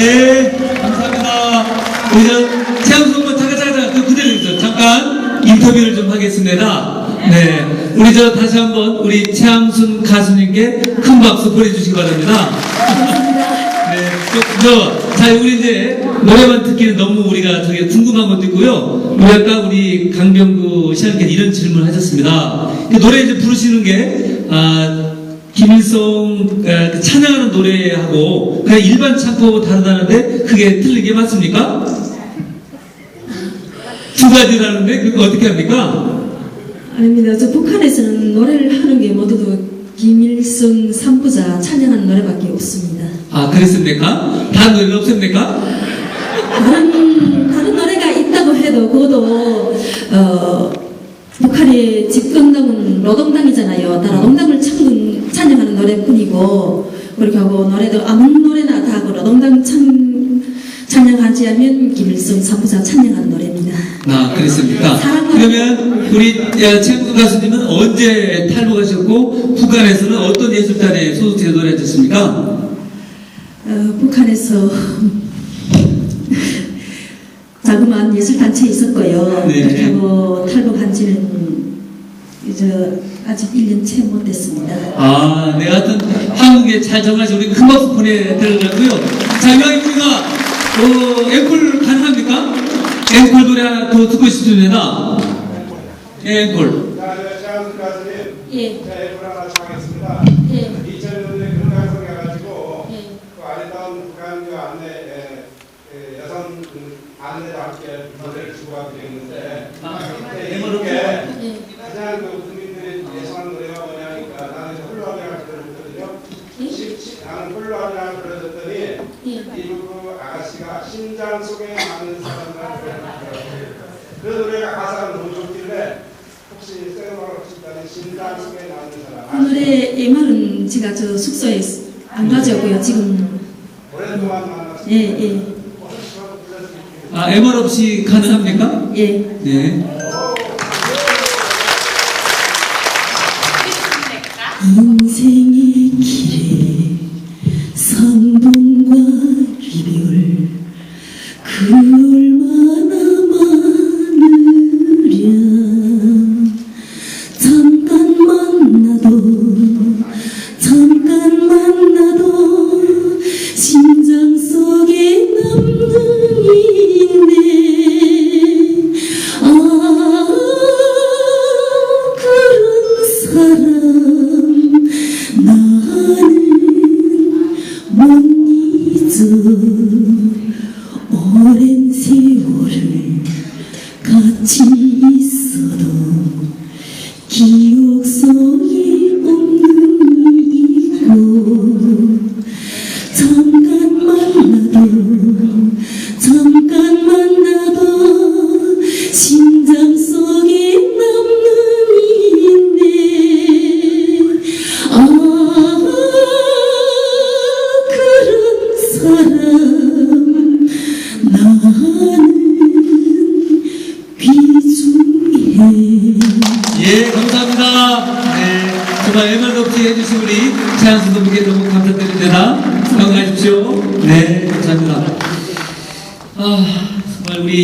예, 감사합니다. 우리 저, 최양수 분 잠깐, 잠깐, 잠깐, 그 그대로 있죠. 잠깐 인터뷰를 좀 하겠습니다. 네. 우리 저 다시 한번 우리 최양순 가수님께 큰 박수 보내주시기 바랍니다. 네. 저, 저, 자, 우리 이제 노래만 듣기는 너무 우리가 저기 궁금한 것도 있고요. 우리 아까 우리 강병구 시장님께 이런 질문을 하셨습니다. 그 노래 이제 부르시는 게, 아, 김일성 아, 그 찬양하는 노래하고 그냥 일반 창법하고 다르다는데 그게 틀린 게 맞습니까? 두 가지라는데 그거 어떻게 합니까? 아닙니다. 저 북한에서는 노래를 하는 게 모두 김일성 삼부자 찬양하는 노래밖에 없습니다. 아 그랬습니까? 다른 노래는 없습니까? 다른 다른 노래가 있다고 해도 그것도 어, 북한의 집권당은 노동당이잖아요. 다 노동당을 찬, 찬양하는 노래뿐이고 그렇게 하고 노래도 아무 노래나 다 그 노동당 찬, 찬양하지 않으면 김일성 삼부자 찬양하는 노래입니다. 아 그랬습니까? 그러면 우리 최국 가수님은 언제 탈북하셨고 북한에서는 어떤 예술단에 소속돼서 노래하셨습니까? 어, 북한에서 자그마한 예술단체에 있었고요. 네. 그렇게 하고 탈북한 지는 이제 아직 1년 채 못 됐습니다. 아, 네, 하여튼 한국에 잘 정하시 우리 큰 박수 보내드리고요. 자, 이왕 우리가 어, 앵콜 가능합니까? 앵콜 노래 하나 더 듣고 싶습니다. 예, 앵콜. 자, 저 최한수 가수님, 예. 제가 앨범 하나 청하겠습니다. 예. 2000년대 그런 방송해가지고 예. 그 아름다운 북한과 안내 에, 에, 여성 그 안내와 함께 되겠는데 그때 이렇게 예. 가장 그 국민들이 예상하는 노래가 뭐냐니까 나는 이제 홀로하냐 들어줬거든요. 예? 시- 시- 나는 홀로하냐 들어줬더니 예. 이분 그 아가씨가 심장 속에 많은 사람만 그 노래가 가사가 너무 좋길래 혹시 생각하고 싶다는 심장 속에 남는 사람 그 노래 MR은 제가 저 숙소에 안 가져오고요. 지금 오랫동안 만났습니다. 예, 예, 아, MR 없이 가능합니까? 예. 네. 오랜 세월을 같이 있어도 기억 속에 없는 이고 잠깐 만나도 예, 감사합니다. 네, 정말 애만 없이 해주신 우리 차양수 선배께 너무 감사드립니다. 건강하십시오. 네, 감사합니다. 아, 정말 우리